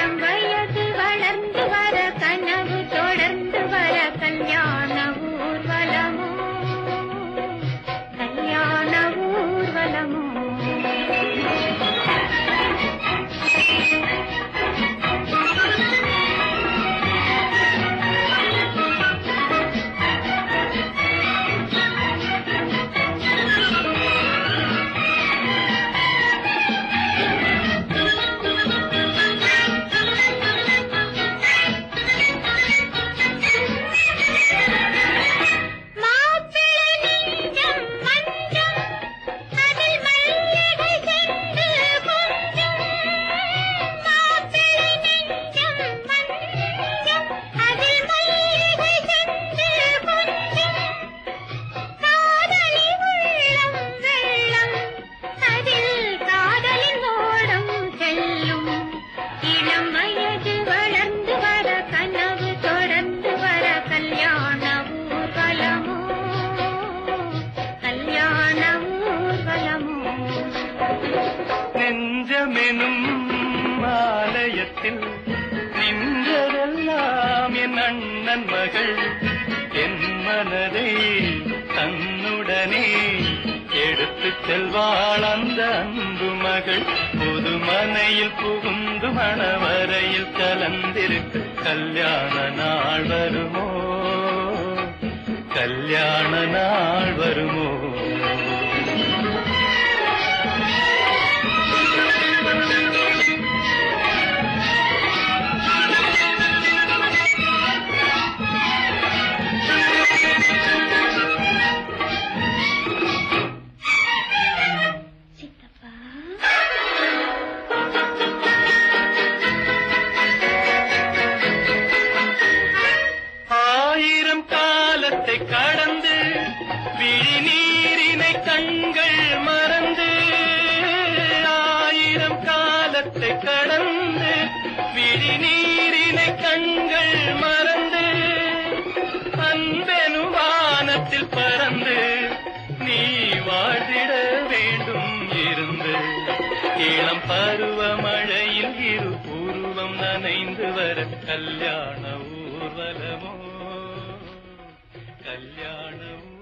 Number உலகத்தில் நின்றதெல்லாம் என் அண்ணன் மகள். என் மனதை தன்னுடனே எடுத்து செல்வாள் அந்த அன்பு மகள். புது மனையில் புகுந்து மணவரையில் கலந்திருக்கு. கல்யாண நாள் வருமோ? கல்யாண நாள் வருமோ? தூரத்தை கடந்து விழி நீரினை கண்கள் மறந்து ஆயிரம் காலத்தை கடந்து விழி நீரினை கண்கள் மறந்து அன்பெனு வானத்தில் பறந்து நீ வாழ்ந்திட வேண்டும் இருந்து. இளம் பருவ மழையில் இரு பூர்வம் நனைந்து வர கல்யாண ஊர்வலமோ கல்யாண ஊர்வலமோ